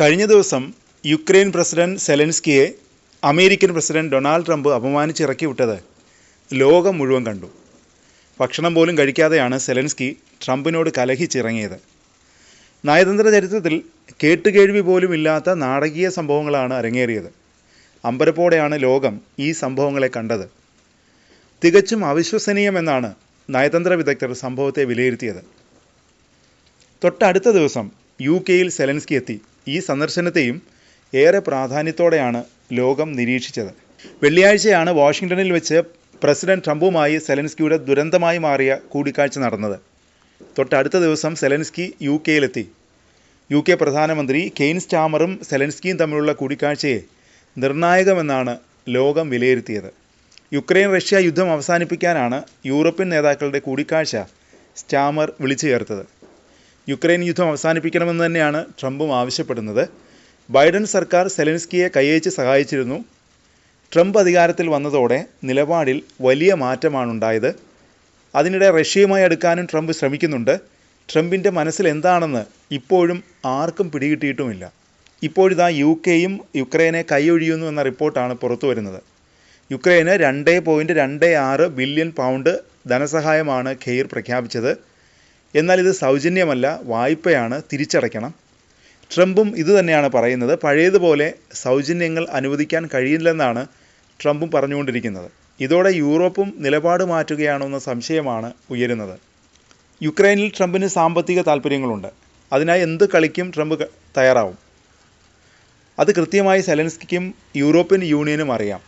കഴിഞ്ഞ ദിവസം Ukraine president സെലൻസ്കിയെ അമേരിക്കൻ പ്രസിഡന്റ് ഡൊണാൾഡ് ട്രംപ് അപമാനിച്ച് ഇറക്കി വിട്ടത് ലോകം മുഴുവൻ കണ്ടു. ഭക്ഷണം പോലും കഴിക്കാതെയാണ് സെലൻസ്കി ട്രംപിനോട് കലഹിച്ചിറങ്ങിയത്. നയതന്ത്ര ചരിത്രത്തിൽ കേട്ടുകേഴ്വി പോലും ഇല്ലാത്ത നാടകീയ സംഭവങ്ങളാണ് അരങ്ങേറിയത്. അമ്പരപ്പോടെയാണ് ലോകം ഈ സംഭവങ്ങളെ കണ്ടത്. തികച്ചും അവിശ്വസനീയമെന്നാണ് നയതന്ത്ര വിദഗ്ധർ സംഭവത്തെ വിലയിരുത്തിയത്. തൊട്ടടുത്ത ദിവസം യു കെയിൽ സെലൻസ്കി എത്തി. ഈ സന്ദർശനത്തെയും ഏറെ പ്രാധാന്യത്തോടെയാണ് ലോകം നിരീക്ഷിച്ചത്. വെള്ളിയാഴ്ചയാണ് വാഷിംഗ്ടണിൽ വെച്ച് പ്രസിഡന്റ് ട്രംപുമായി സെലൻസ്കിയുടെ ദുരന്തമായി മാറിയ കൂടിക്കാഴ്ച നടന്നത്. തൊട്ടടുത്ത ദിവസം സെലൻസ്കി യു കെയിലെത്തി. യു കെ പ്രധാനമന്ത്രി കെയ്ൻ സ്റ്റാമറും സെലൻസ്കിയും തമ്മിലുള്ള കൂടിക്കാഴ്ചയെ നിർണായകമെന്നാണ് ലോകം വിലയിരുത്തിയത്. യുക്രൈൻ റഷ്യ യുദ്ധം അവസാനിപ്പിക്കാനാണ് യൂറോപ്യൻ നേതാക്കളുടെ കൂടിക്കാഴ്ച സ്റ്റാമർ വിളിച്ചു ചേർത്തത് യുക്രൈൻ യുദ്ധം അവസാനിപ്പിക്കണമെന്ന് തന്നെയാണ് ട്രംപും ആവശ്യപ്പെടുന്നത്. ബൈഡൻ സർക്കാർ സെലൻസ്കിയെ കൈയച്ച് സഹായിച്ചിരുന്നു. ട്രംപ് അധികാരത്തിൽ വന്നതോടെ നിലപാടിൽ വലിയ മാറ്റമാണുണ്ടായത്. അതിനിടെ റഷ്യയുമായി അടുക്കാനും ട്രംപ് ശ്രമിക്കുന്നുണ്ട്. ട്രംപിന്റെ മനസ്സിൽ എന്താണെന്ന് ഇപ്പോഴും ആർക്കും പിടികിട്ടിയിട്ടുമില്ല. ഇപ്പോഴിതാ യു കെയും യുക്രൈനെ കൈയൊഴിയുന്നു എന്ന റിപ്പോർട്ടാണ് പുറത്തു വരുന്നത്. യുക്രൈന് രണ്ട് പോയിന്റ് രണ്ട് ആറ് ബില്യൺ പൗണ്ട് ധനസഹായമാണ് ഖെയ്ർ പ്രഖ്യാപിച്ചത്. എന്നാൽ ഇത് സൗജന്യമല്ല വായ്പയാണ് തിരിച്ചടയ്ക്കണം. ട്രംപും ഇതുതന്നെയാണ് പറയുന്നത് പഴയതുപോലെ സൗജന്യങ്ങൾ അനുവദിക്കാൻ കഴിയില്ലെന്നാണ് ട്രംപും പറഞ്ഞുകൊണ്ടിരിക്കുന്നത്. ഇതോടെ യൂറോപ്പും നിലപാട് മാറ്റുകയാണോ എന്ന സംശയമാണ് ഉയരുന്നത്. യുക്രൈനിൽ ട്രംപിന് സാമ്പത്തിക താല്പര്യങ്ങളുണ്ട് അതിനായി എന്ത് കളിക്കും ട്രംപ് തയ്യാറാവും. അത് കൃത്യമായി സെലൻസ്കിക്കും യൂറോപ്യൻ യൂണിയനും അറിയാം.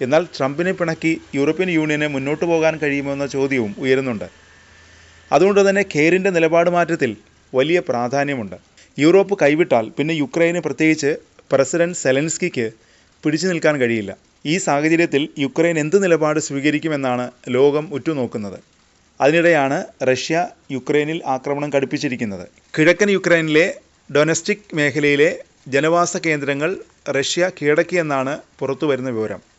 എന്നാൽ ട്രംപിനെ പിണക്കി യൂറോപ്യൻ യൂണിയനെ മുന്നോട്ട് പോകാൻ കഴിയുമോ എന്ന ചോദ്യവും ഉയരുന്നുണ്ട്. അതുകൊണ്ട് തന്നെ ഖേറിന്റെ നിലപാട് മാറ്റത്തിൽ വലിയ പ്രാധാന്യമുണ്ട്. യൂറോപ്പ് കൈവിട്ടാൽ പിന്നെ യുക്രൈന് പ്രത്യേകിച്ച് പ്രസിഡന്റ് സെലൻസ്കിക്ക് പിടിച്ചു നിൽക്കാൻ കഴിയില്ല. ഈ സാഹചര്യത്തിൽ യുക്രൈൻ എന്ത് നിലപാട് സ്വീകരിക്കുമെന്നാണ് ലോകം ഉറ്റുനോക്കുന്നത്. അതിനിടെയാണ് റഷ്യ യുക്രൈനിൽ ആക്രമണം കടുപ്പിച്ചിരിക്കുന്നത് കിഴക്കൻ യുക്രൈനിലെ ഡൊമസ്റ്റിക് മേഖലയിലെ ജനവാസ കേന്ദ്രങ്ങൾ റഷ്യ കീഴടക്കിയെന്നാണ് പുറത്തു വരുന്ന വിവരം.